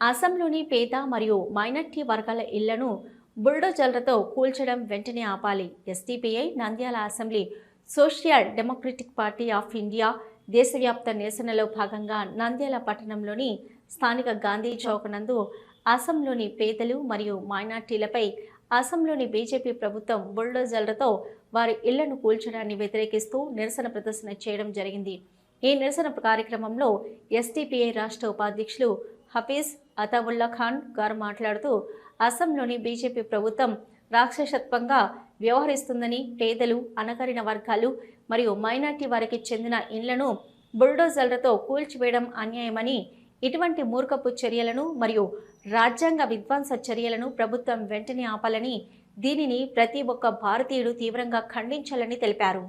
అసంలోని పేద మరియు మైనార్టీ వర్గాల ఇళ్ళను బుల్డోజర్లతో కూల్చడం వెంటనే ఆపాలి. SDPI Nandyal assembly social democratic party of India దేశవ్యాప్త నిరసనలో భాగంగా నంద్యాల పట్టణంలోని స్థానిక గాంధీ చౌక్ నందు అసంలోని పేదలు మరియు మైనార్టీలపై అసంలోని బీజేపీ ప్రభుత్వం బుల్డోజర్లతో వారి ఇళ్ళను కూల్చడాన్ని వ్యతిరేకిస్తూ నిరసన ప్రదర్శన చేయడం జరిగింది. ఈ నిరసన కార్యక్రమంలో ఎస్టీపీఐ రాష్ట్ర ఉపాధ్యక్షులు హఫీజ్ అతావుల్లా ఖాన్ గారు మాట్లాడుతూ అస్సాంలోని బీజేపీ ప్రభుత్వం రాక్షసత్వంగా వ్యవహరిస్తుందని పేదలు అణగారిన వర్గాలు మరియు మైనార్టీ వారికి చెందిన ఇండ్లను బుల్డోజర్లతో కూల్చివేయడం అన్యాయమని ఇటువంటి మూర్ఖపు చర్యలను మరియు రాజ్యాంగ విధ్వంస చర్యలను ప్రభుత్వం వెంటనే ఆపాలని దీనిని ప్రతి ఒక్క భారతీయుడు తీవ్రంగా ఖండించాలని తెలిపారు.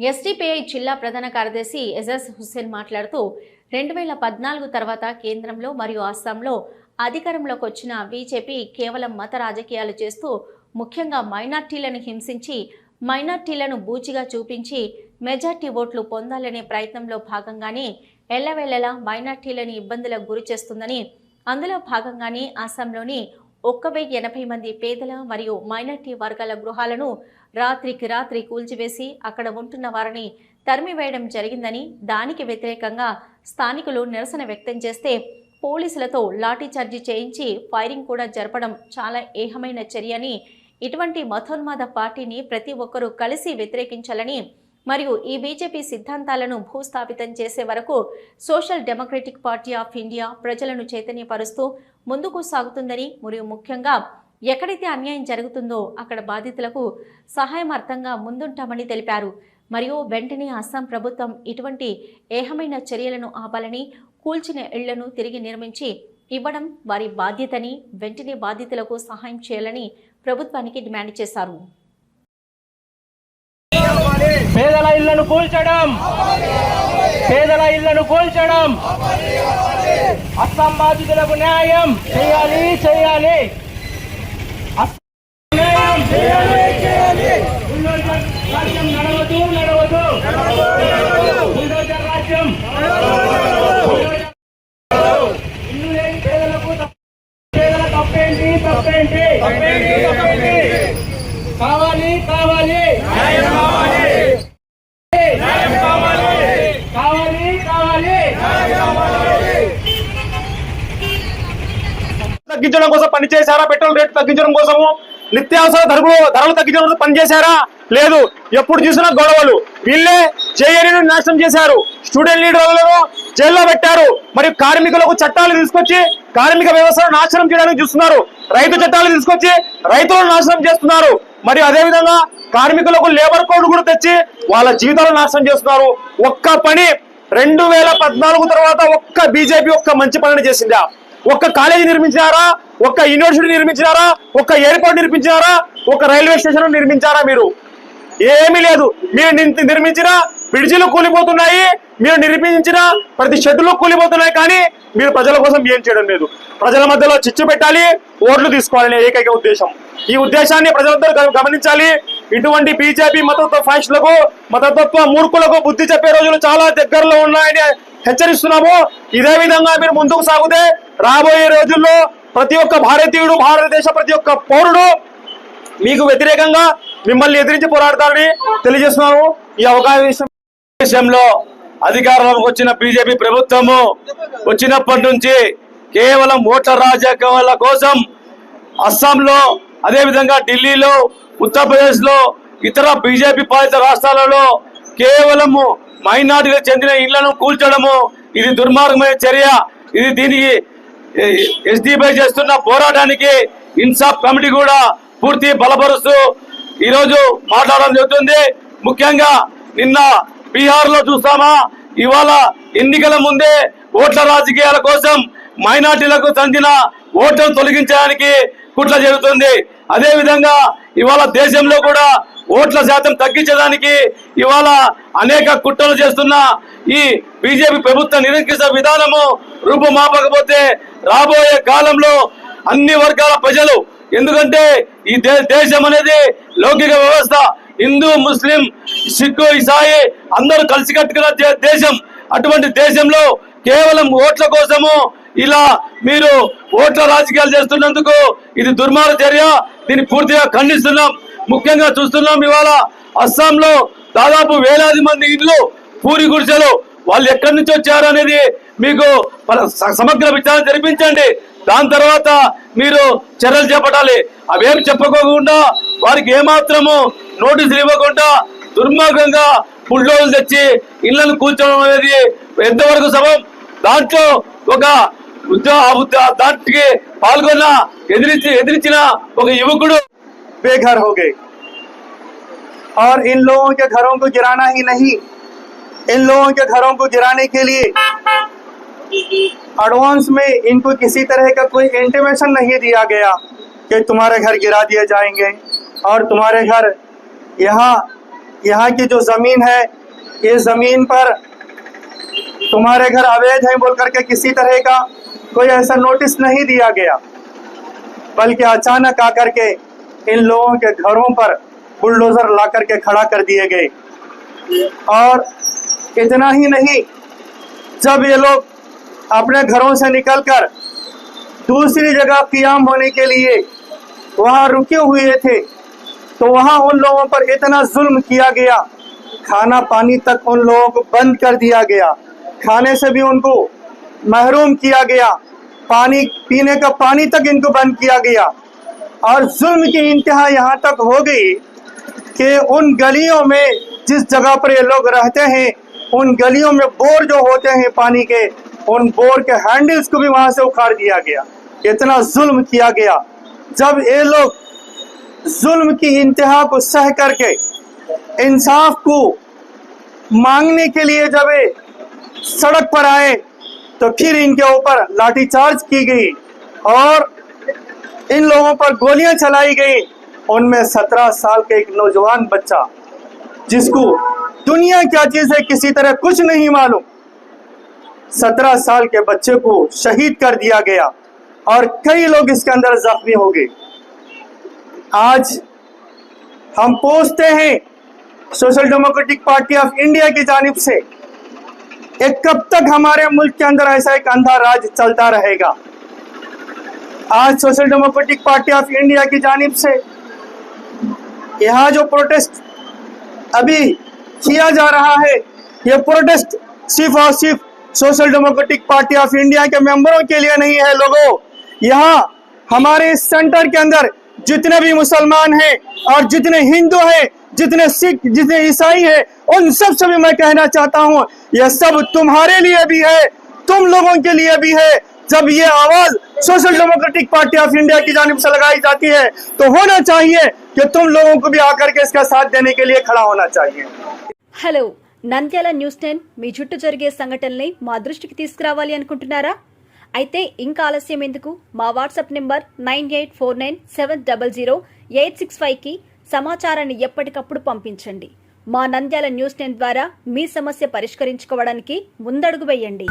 ఎస్డిపిఐ జిల్లా ప్రధాన కార్యదర్శి ఎజాజ్ హుస్సేన్ మాట్లాడుతూ రెండు వేల పద్నాలుగు తర్వాత కేంద్రంలో మరియు అస్సాంలో అధికారంలోకి వచ్చిన బీజేపీ కేవలం మత రాజకీయాలు చేస్తూ ముఖ్యంగా మైనార్టీలను హింసించి మైనార్టీలను బూచిగా చూపించి మెజార్టీ ఓట్లు పొందాలనే ప్రయత్నంలో భాగంగానే ఎల్లవేళలా మైనార్టీలను ఇబ్బందులకు గురి చేస్తుందని అందులో భాగంగానే అస్సాంలోని ఒక్క వెయ్యి ఎనభై మంది పేదల మరియు మైనార్టీ వర్గాల గృహాలను రాత్రికి రాత్రి కూల్చివేసి అక్కడ ఉంటున్న వారిని తరిమివేయడం జరిగిందని దానికి వ్యతిరేకంగా స్థానికులు నిరసన వ్యక్తం చేస్తే పోలీసులతో లాఠీచార్జీ చేయించి ఫైరింగ్ కూడా జరపడం చాలా ఏహమైన చర్య అని ఇటువంటి మతోన్మాద పార్టీని ప్రతి ఒక్కరూ కలిసి వ్యతిరేకించాలని మరియు ఈ బీజేపీ సిద్ధాంతాలను భూస్థాపితం చేసే వరకు social democratic party of India ప్రజలను చైతన్యపరుస్తూ ముందుకు సాగుతుందని మరియు ముఖ్యంగా ఎక్కడైతే అన్యాయం జరుగుతుందో అక్కడ బాధితులకు సహాయమార్థంగా ముందుంటామని తెలిపారు. మరియు వెంటనే అస్సాం ప్రభుత్వం ఇటువంటి ఏహమైన చర్యలను ఆపాలని కూల్చిన ఇళ్ళను తిరిగి నిర్మించి ఇవ్వడం వారి బాధ్యతని వెంటనే బాధితులకు సహాయం చేయాలని ప్రభుత్వానికి డిమాండ్ చేశారు పేదల ఇళ్ళను కూల్చడం. పేదల ఇళ్ళను కూల్చడం. అస్సాం బాధితులకు న్యాయం చేయాలి చేయాలి. న్యాయం చేయాలి. నడవదు నడవదు తగ్గించడం కోసం పనిచేశారా? పెట్రోల్ రేట్ తగ్గించడం కోసము? నిత్యావసర ధరలు ధరలు తగ్గించడం కోసం పనిచేశారా? లేదు. ఎప్పుడు చూసినా గొడవలు. వీళ్ళే చేయని నాశనం చేశారు. స్టూడెంట్ లీడర్లను జైల్లో పెట్టారు. మరియు కార్మికులకు చట్టాలు తీసుకొచ్చి కార్మిక వ్యవస్థను నాశనం చేయడానికి చూస్తున్నారు. రైతు చట్టాలు తీసుకొచ్చి రైతులను నాశనం చేస్తున్నారు. మరియు అదే విధంగా కార్మికులకు లేబర్ కోడ్ కూడా తెచ్చి వాళ్ళ జీవితాలను నాశనం చేస్తున్నారు. ఒక్క పని రెండు వేల పద్నాలుగు తర్వాత ఒక్క బీజేపీ ఒక్క మంచి పనిని చేసిందా? ఒక్క కాలేజీ నిర్మించినారా? ఒక్క యూనివర్సిటీ నిర్మించినారా? ఒక్క ఎయిర్పోర్ట్ నిర్మించినారా? ఒక రైల్వే స్టేషన్ నిర్మించారా మీరు? ఏమీ లేదు. మీరు నిర్మించిన బ్రిడ్జిలు కూలిపోతున్నాయి. మీరు నిర్మించిన ప్రతి షెడ్లు కూలిపోతున్నాయి కానీ మీరు ప్రజల కోసం ఏం చేయడం లేదు. ప్రజల మధ్యలో చిచ్చు పెట్టాలి ఓట్లు తీసుకోవాలనే ఏకైక ఉద్దేశం. ఈ ఉద్దేశాన్ని ప్రజలందరూ గమనించాలి. ఇటువంటి బీజేపీ మతత్వ ఫాయిస్టులకు మతతత్వ మూర్ఖులకు బుద్ధి చెప్పే రోజులు చాలా దగ్గరలో ఉన్నాయని హెచ్చరిస్తున్నాము. ఇదే విధంగా మీరు ముందుకు సాగితే రాబోయే రోజుల్లో ప్రతి ఒక్క భారతీయుడు భారతదేశ ప్రతి ఒక్క పౌరుడు మీకు వ్యతిరేకంగా మిమ్మల్ని ఎదిరించి పోరాడతారని తెలియజేస్తున్నాము ఈ అవకాశం దేశంలో అధికారంలోకి వచ్చిన బీజేపీ ప్రభుత్వము వచ్చినప్పటి నుంచి కేవలం ఓట్ల రాజకీయాల కోసం అస్సాంలో అదేవిధంగా ఢిల్లీలో ఉత్తరప్రదేశ్లో ఇతర బీజేపీ పాలిత రాష్ట్రాలలో కేవలము మైనార్టీలకు చెందిన ఇళ్ళను కూల్చడము ఇది దుర్మార్గమైన చర్య. ఇది దీనికి ఎస్డిపై చేస్తున్న పోరాటానికి ఇన్సాఫ్ కమిటీ కూడా పూర్తి బలపరుస్తూ ఈరోజు మాట్లాడడం జరుగుతుంది. ముఖ్యంగా నిన్న బీహార్లో చూస్తామా? ఇవాళ ఎన్నికల ముందే ఓట్ల రాజకీయాల కోసం మైనార్టీలకు చెందిన ఓట్లను తొలగించడానికి కుట్ర జరుగుతుంది. అదేవిధంగా ఇవాళ దేశంలో కూడా ఓట్ల శాతం తగ్గించడానికి ఇవాళ అనేక కుట్రలు చేస్తున్న ఈ బీజేపీ ప్రభుత్వ నిరంకిత విధానము రూపుమాపకపోతే రాబోయే కాలంలో అన్ని వర్గాల ప్రజలు ఎందుకంటే ఈ దే- దేశం అనేది లౌకిక వ్యవస్థ హిందూ ముస్లిం సిక్కు ఇసాయి అందరూ కలిసి కట్టుకున్న దేశం. అటువంటి దేశంలో కేవలం ఓట్ల కోసము ఇలా మీరు ఓట్ల రాజకీయాలు చేస్తున్నందుకు ఇది దుర్మార్గ చర్య. దీన్ని పూర్తిగా ఖండిస్తున్నాం. ముఖ్యంగా చూస్తున్నాం ఇవాళ అస్సాంలో దాదాపు వేలాది మంది ఇళ్ళు పూరి గుడిసెలు వాళ్ళు ఎక్కడి నుంచి వచ్చారు అనేది మీకు సమగ్ర విచారణ జరిపించండి. దాని తర్వాత మీరు చర్యలు చేపట్టాలి. అవేం చెప్పుకోకుండా వారికి ఏమాత్రము నోటీసులు ఇవ్వకుండా దుర్మార్గంగా బుల్డోజులు తెచ్చి ఇళ్ళను కూర్చోవడం అనేది ఎంతవరకు సబం దాంట్లో ఒక ఉద్యోగ ఆ దానికి పాల్గొన్న ఎదిరించి ఎదిరించిన ఒక యువకుడు बेघर हो गए। और इन लोगों के घरों को गिराना ही नहीं। इन लोगों के घरों को गिराने के लिए एडवांस में इनको किसी तरह का कोई इंटीमेशन नहीं दिया गया कि तुम्हारे घर गिरा दिए जाएँगे। और तुम्हारे घर यहाँ यहाँ की जो ज़मीन है, इस ज़मीन पर तुम्हारे घर अवैध है बोल करके किसी तरह का कोई ऐसा नोटिस नहीं दिया गया। बल्कि अचानक आकर के इन लोगों के घरों पर बुलडोजर ला करके खड़ा कर दिए गए। और इतना ही नहीं, जब ये लोग अपने घरों से निकलकर दूसरी जगह कियाम होने के लिए वहाँ रुके हुए थे तो वहाँ उन लोगों पर इतना जुल्म किया गया। खाना पानी तक उन लोगों को बंद कर दिया गया। खाने से भी उनको महरूम किया गया। पानी, पीने का पानी तक इनको बंद किया गया। और जुल्म की इंतहा यहाँ तक हो गई कि उन गलियों में जिस जगह पर ये लोग रहते हैं, उन गलियों में बोर जो होते हैं पानी के, उन बोर के हैंडल्स को भी वहाँ से उखाड़ दिया गया। इतना जुल्म किया गया। जब ये लोग जुल्म की इंतहा को सह करके इंसाफ को मांगने के लिए जब ये सड़क पर आए तो फिर इनके ऊपर लाठीचार्ज की गई और इन लोगों पर गोलियाँ चलाई गई। उनमें सत्रह साल का एक नौजवान बच्चा, जिसको दुनिया क्या चीज़ है किसी तरह कुछ नहीं मालूम। सत्रह साल के बच्चे को शहीद कर दिया गया और कई लोग इसके अंदर जख्मी हो गए। आज हम पूछते हैं social democratic party of India की जानिब से। एक कब तक हमारे मुल्क के अंदर ऐसा एक अंधा राज चलता रहेगा? आज social democratic party of India की जानिब से यहाँ जो प्रोटेस्ट अभी किया जा रहा है, ये प्रोटेस्ट सिर्फ़ और सिर्फ़ social democratic party of India के मेंबरों के लिए नहीं है, लोगों। यहाँ हमारे सेंटर के अंदर जितने भी मुसलमान हैं और जितने हिंदू हैं, जितने सिख, जितने ईसाई हैं, उन सबसे भी मैं कहना चाहता हूँ यह सब तुम्हारे लिए भी है, तुम लोगों के लिए भी है। जब ये आवाज़ social democratic party of India की जानिब से लगाई जाती है तो होना चाहिए कि तुम लोगों को भी आकर के इसका साथ देने के लिए खड़ा होना चाहिए హలో నంద్యాల న్యూస్ టెన్ మీ చుట్టూ జరిగే సంఘటనల్ని మా దృష్టికి తీసుకురావాలి అనుకుంటున్నారా అయితే ఇంకా ఆలస్యం ఎందుకు మా WhatsApp number nine eight four nine seven double zero eight six ఫైవ్కి సమాచారాన్ని ఎప్పటికప్పుడు పంపించండి మా నంద్యాల న్యూస్ టెన్ ద్వారా మీ సమస్య పరిష్కరించుకోవడానికి ముందడుగు వేయండి